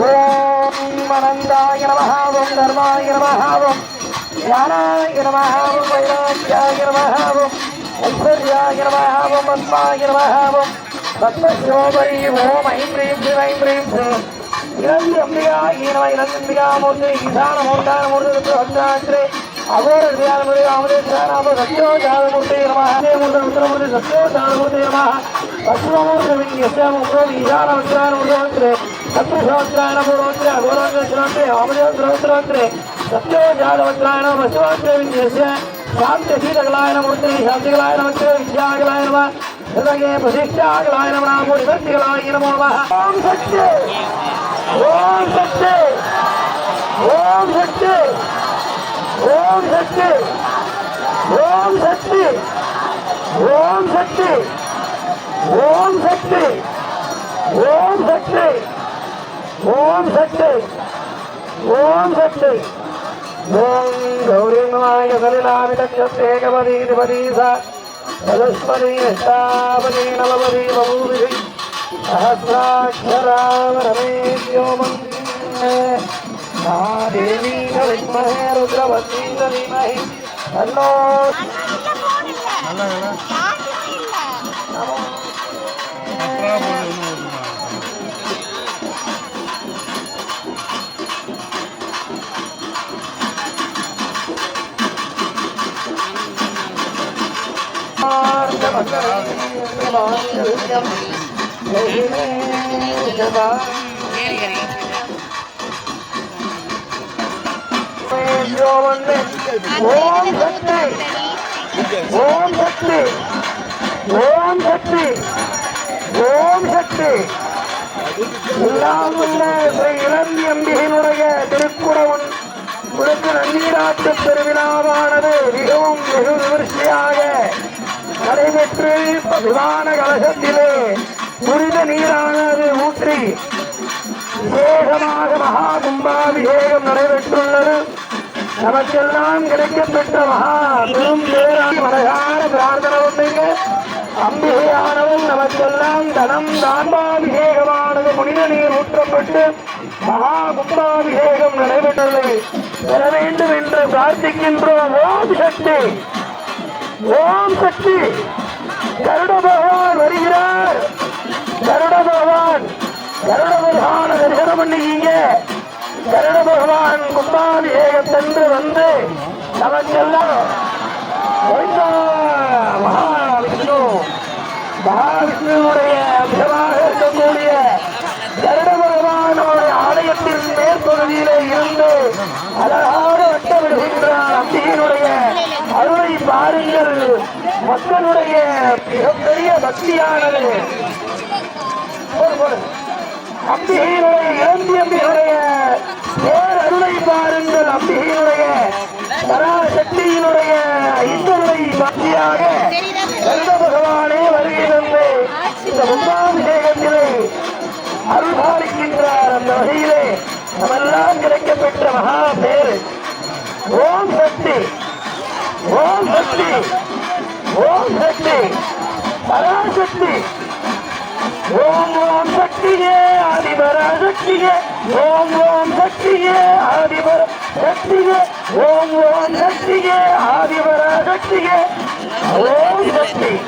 ஓம் அனந்தாய நமஹாவும் தர்மாய நமஹாவும் ஞானாய நமஹாவும் வைராக்கியாய நமஹாவும் ஐஸ்வர்யாய நமஹாவும் பத்மாய நமஹாவும் பத்மசிரோபரி ஓம் I'm ரீம் சிவ I'm ரீம் சிவம் இரண்டு அம்பிகா ஈனவ இரண்டு அம்பிகா மூன்று ஈசான மூன்றான மூன்று ஹத்தாத்திரே அகோர தியானமுறை அமரேஸ்வராம சத்யோ ஜாதமூர்த்தி நமாக மூன்று உத்தரமூர்த்தி சத்யோ ஜாதமூர்த்தி நமாக பசுமமூர்த்தி எஸ்யாமூர்த்தி ஈசான உத்தரான மூன்று ಸಪ್ತ ಸಹಸ್ರಾಯ ನಮೋತ್ರ ಘೋರಾಗ್ರೇ ವಾಮದೇವ ಸಹಸ್ರಾಗ್ರೇ ಸತ್ಯೋ ಜಾಲವತ್ರಾಯ ನಮ ಶಿವಾಗ್ರೇ ವಿನ್ಯಸ್ಯ ಶಾಂತಶೀಲಗಲಾಯ ನಮೂರ್ತಿ ಶಾಂತಿಗಲಾಯ ನಮಸ್ತೆ ವಿದ್ಯಾಗಲಾಯ ನಮ ಹೃದಯ ಪ್ರಶಿಷ್ಟಾಗಲಾಯ ನಮ ನಾಮೋ ನಿವರ್ತಿಗಲಾಯ ನಮೋ ನಮಃ ಓಂ ಶಕ್ತಿ ಓಂ ಶಕ್ತಿ ಓಂ ಶಕ್ತಿ ಓಂ ಶಕ್ತಿ ಓಂ ಶಕ್ತಿ ಓಂ ಶಕ್ತಿ ಓಂ ಶಕ್ತಿ ஓம் சக்தி ஓம் சக்தி. ஓம் சக்தி. ஓம் கௌரிமாய சலிலாமி தக்ஷேகபதி பதீச சதஸ்வதி அஷ்டாபதி நவபதி பபூதி சஹசிராட்சராம ரமேஷ்யோமம் தேவி வித்மஹே ருத்ரவதி தீமஹி தன்னோ ஓம் சக்தி ஓம் சக்தி. ஓம் சக்தி ஓம் சக்தி எல்லாம் உள்ள ஸ்ரீ இளந்தி அம்பிகையினுடைய திருக்குறவன் உனக்கு நன்னீராட்டு பெருவிழாவானது மிகவும் வெகு விமர்சையாக பெற்று விமான கலசத்திலே புனித நீரானது ஊற்றி விசேஷமாக மகா கும்பாபிஷேகம் நடைபெற்றுள்ளது. நமக்கெல்லாம் கிடைக்கப்பெற்ற மகா பெரும் பேராக மனதார பிரார்த்தனை உண்டுங்க அம்பிகையானவன் நமக்கெல்லாம் தனம் தான்பாபிஷேகமானது புனித நீர் ஊற்றப்பட்டு மகா கும்பாபிஷேகம் நடைபெற்றுள்ளது. பெற வேண்டும் என்று பிரார்த்திக்கின்றோம். ஓம் சக்தி ஓம் சக்தி. கருட பகவான் வருகிறார். கருட பகவான் கருட பகவான் தரிசனம் பண்ணிக்கீங்க. கருட பகவான் கும்பாபிஷேகத்தன்று வந்து நமக்கெல்லாம் மகாவிஷ்ணு. மகாவிஷ்ணுவுடைய மேற்பகுதியிலே இருந்து அழகாக வட்டமிடுகின்றார் அம்பிகையினுடைய அருளை பாருங்கள். மக்களுடைய மிகப்பெரிய பக்தியானது. அம்பிகையினுடைய இறந்தி அருளை பாருங்கள். அம்பிகையினுடைய பராசக்தியினுடைய ஐந்தருளை பக்தியாக கருட பகவானே கிடைக்கப்பெற்ற பேரு ஓம் சக்தி. ஓம் சக்தி. ஓம் சக்தி. பராசக்தி. ஓம் ஓம் சக்தியே ஆதிபராசக்தியே. ஓம் ஓம் சக்தியே ஆதிபர சக்தியே. ஓம் ஓம் சக்தியே ஆதிபராசக்தியே. ஓம் சக்தி.